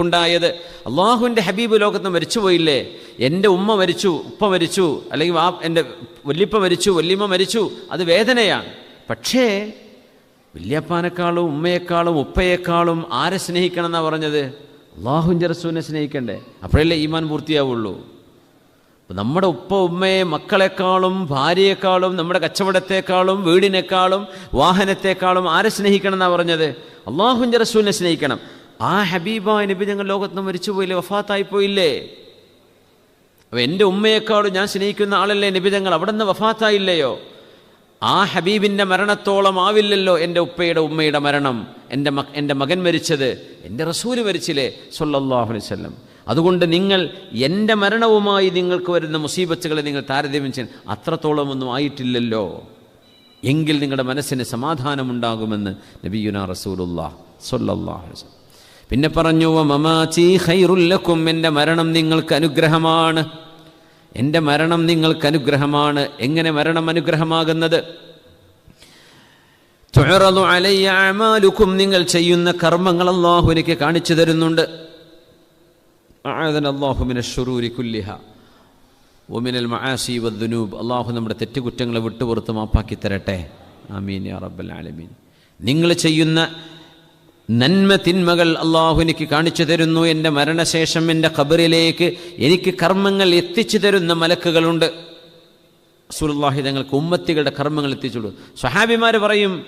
ഉണ്ടായത്. അള്ളാഹുവിന്റെ ഹബീബ് ലോകത്ത് മരിച്ചുപോയില്ലേ? എന്റെ ഉമ്മ മരിച്ചു ഉപ്പ മരിച്ചു അല്ലെങ്കിൽ ആ എന്റെ വല്യപ്പ മരിച്ചു വല്യമ്മ മരിച്ചു അത് വേദനയാണ്. പക്ഷേ വല്യപ്പാനേക്കാളും ഉമ്മയെക്കാളും ഉപ്പയേക്കാളും ആരെ സ്നേഹിക്കണം എന്നാണ് പറഞ്ഞത്? അള്ളാഹുവിന്റെ റസൂലിനെ സ്നേഹിക്കണ്ടേ? അപ്പോഴല്ലേ ഈമാൻ പൂർത്തിയാവുള്ളൂ. നമ്മുടെ ഉപ്പ ഉമ്മയെ മക്കളെക്കാളും ഭാര്യയെക്കാളും നമ്മുടെ കച്ചവടത്തെക്കാളും വീടിനേക്കാളും വാഹനത്തെക്കാളും ആരെ സ്നേഹിക്കണം എന്നാണ് പറഞ്ഞത്? അള്ളാഹുവിന്റെ റസൂലിനെ സ്നേഹിക്കണം. ആ ഹബീബായ നബി ഞങ്ങൾ ലോകത്ത് മരിച്ചുപോയില്ലേ? വഫാത്തായി പോയില്ലേ അപ്പോൾ എന്റെ ഉമ്മയെക്കാളും ഞാൻ സ്നേഹിക്കുന്ന ആളല്ലേ നബി ഞങ്ങൾ? അവിടെ നിന്ന് വഫാത്തായില്ലയോ? ആ ഹബീബിന്റെ മരണത്തോളം ആവില്ലല്ലോ എന്റെ ഉപ്പയുടെ ഉമ്മയുടെ മരണം. എന്റെ മ എന്റെ മകൻ മരിച്ചത്. എന്റെ റസൂൽ മരിച്ചില്ലേ? സൊല്ലാഹു അലൈവല്ലം അതുകൊണ്ട് നിങ്ങൾ എന്റെ മരണവുമായി നിങ്ങൾക്ക് വരുന്ന മുസീബത്തുകളെ നിങ്ങൾ താരതമ്യം ചെയ്യാൻ അത്രത്തോളം ഒന്നും ആയിട്ടില്ലല്ലോ. എങ്കിൽ നിങ്ങളുടെ മനസ്സിന് സമാധാനമുണ്ടാകുമെന്ന് നബിയുന റസൂലുല്ലാ സൊല്ലാഹു അലൈഹി വസല്ലം. പിന്നെ പറഞ്ഞു മമാചി ഖൈറുല്ലക്കും എന്റെ മരണം നിങ്ങൾക്ക് അനുഗ്രഹമാണ്. എന്റെ മരണം നിങ്ങൾക്ക് അനുഗ്രഹമാണ്. എങ്ങനെ മരണം അനുഗ്രഹമാകുന്നത്? നിങ്ങൾ ചെയ്യുന്ന കർമ്മങ്ങൾ അള്ളാഹു എനിക്ക് കാണിച്ചു തരുന്നുണ്ട്. ശുറൂരി കുല്ലിഹ അള്ളാഹു നമ്മുടെ തെറ്റുകുറ്റങ്ങളെ വിട്ടുപുറത്ത് മാപ്പാക്കി തരട്ടെ. ആമീൻ യാ റബ്ബൽ ആലമീൻ. നിങ്ങൾ ചെയ്യുന്ന നന്മ തിന്മകൾ അള്ളാഹു എനിക്ക് കാണിച്ചു തരുന്നു. എന്റെ മരണശേഷം എന്റെ ഖബറിലേക്ക് എനിക്ക് കർമ്മങ്ങൾ എത്തിച്ചു തരുന്ന മലക്കുകളുണ്ട്. സുല്ലാഹി തങ്ങൾക്ക് ഉമ്മത്തികളുടെ കർമ്മങ്ങൾ എത്തിച്ചുള്ളൂ സ്വഹാബിമാർ പറയും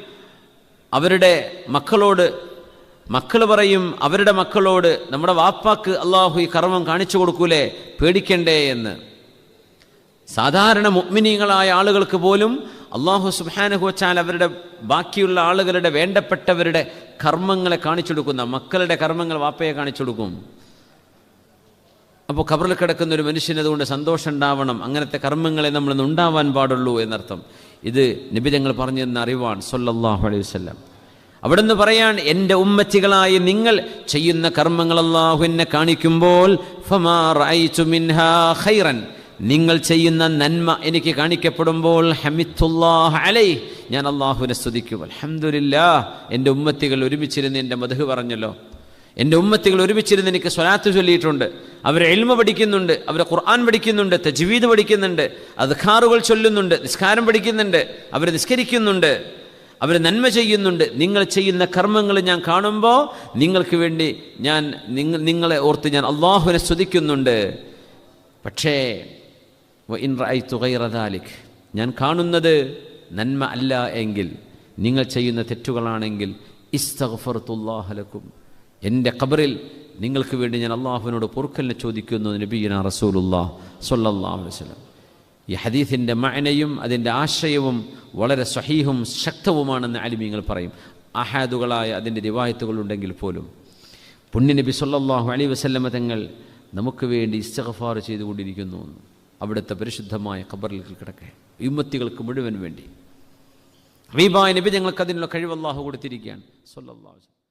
അവരുടെ മക്കളോട് മക്കൾ പറയും അവരുടെ മക്കളോട് നമ്മുടെ വാപ്പാക്ക് അള്ളാഹു ഈ കർമ്മം കാണിച്ചു കൊടുക്കൂലേ? പേടിക്കണ്ടേ എന്ന്. സാധാരണ മുഗ്മിനീങ്ങളായ ആളുകൾക്ക് പോലും അള്ളാഹു സുബാനഹു വച്ചാൽ അവരുടെ ബാക്കിയുള്ള ആളുകളുടെ വേണ്ടപ്പെട്ടവരുടെ കർമ്മങ്ങളെ കാണിച്ചു കൊടുക്കുന്ന മക്കളുടെ കർമ്മങ്ങൾ വാപ്പയെ കാണിച്ചു കൊടുക്കും അപ്പോൾ കബറിൽ കിടക്കുന്ന ഒരു മനുഷ്യന് അതുകൊണ്ട് സന്തോഷം ഉണ്ടാവണം. അങ്ങനത്തെ കർമ്മങ്ങളെ നമ്മൾ ഇന്ന് ഉണ്ടാവാൻ പാടുള്ളൂ എന്നർത്ഥം. ഇത് നിബിതങ്ങൾ പറഞ്ഞു തന്ന അറിവാണ് സൊല്ലാഹു അലൈഹി അവിടെ നിന്ന് പറയാൻ എന്റെ ഉമ്മച്ചികളായി നിങ്ങൾ ചെയ്യുന്ന കർമ്മങ്ങൾ അള്ളാഹു എന്നെ കാണിക്കുമ്പോൾ ഫമാ മിൻഹാ ഖൈറൻ. നിങ്ങൾ ചെയ്യുന്ന നന്മ എനിക്ക് കാണിക്കപ്പെടുമ്പോൾ ഹമിത്തുല്ലാഹ് അലൈ ഞാൻ അള്ളാഹുവിനെ സ്തുതിക്കും. അൽഹംദുലില്ലാ എന്റെ ഉമ്മത്തികൾ ഒരുമിച്ചിരുന്ന് എന്റെ മധു പറഞ്ഞല്ലോ. എന്റെ ഉമ്മത്തികൾ ഒരുമിച്ചിരുന്ന് എനിക്ക് സ്വലാത്ത് ചൊല്ലിയിട്ടുണ്ട്. അവർ എൽമ പഠിക്കുന്നുണ്ട് അവർ ഖുർആൻ പഠിക്കുന്നുണ്ട് തജ്വീദ് പഠിക്കുന്നുണ്ട് അദ്ഖാറുകൾ ചൊല്ലുന്നുണ്ട് നിസ്കാരം പഠിക്കുന്നുണ്ട് അവർ നിസ്കരിക്കുന്നുണ്ട് അവർ നന്മ ചെയ്യുന്നുണ്ട്. നിങ്ങൾ ചെയ്യുന്ന കർമ്മങ്ങൾ ഞാൻ കാണുമ്പോൾ നിങ്ങൾക്ക് വേണ്ടി ഞാൻ നിങ്ങളെ ഓർത്ത് ഞാൻ അള്ളാഹുവിനെ സ്തുതിക്കുന്നുണ്ട്. പക്ഷേ ഇൻ റഅയ്തു ഗൈറ ദാലിക്. ഞാൻ കാണുന്നത് നന്മ അല്ല എങ്കിൽ നിങ്ങൾ ചെയ്യുന്ന തെറ്റുകളാണെങ്കിൽ ഇസ്തഗ്ഫർത്തുല്ലാഹലക്കും എന്റെ ഖബറിൽ നിങ്ങൾക്ക് വേണ്ടി ഞാൻ അള്ളാഹുവിനോട് പൊറുക്കലിനെ ചോദിക്കുന്നു നബീന റസൂലുല്ലാ സല്ലല്ലാഹു അലൈഹി വസല്ലം. ഈ ഹദീഫിന്റെ മഅനയും അതിന്റെ ആശയവും വളരെ സഹീഹും ശക്തവുമാണെന്ന് അലിമീങ്ങൾ പറയും. അഹാദുകളായ അതിന്റെ റിവായത്തുകളുണ്ടെങ്കിൽ പോലും. പുണ്യനബി സൊല്ലാഹു അലി വസല്ലമ തങ്ങൾ നമുക്ക് വേണ്ടി ഇസ്തഗഫാർ ചെയ്തുകൊണ്ടിരിക്കുന്നു അവിടുത്തെ പരിശുദ്ധമായ ഖബറിൽ കിടക്കെ. യുമ്മത്തികൾക്ക് മുഴുവൻ വേണ്ടി. ഹബീബായ നബി ഞങ്ങൾക്ക് അതിനുള്ള കഴിവ് അള്ളാഹു കൊടുത്തിരിക്കുകയാണ്. വസല്ലം.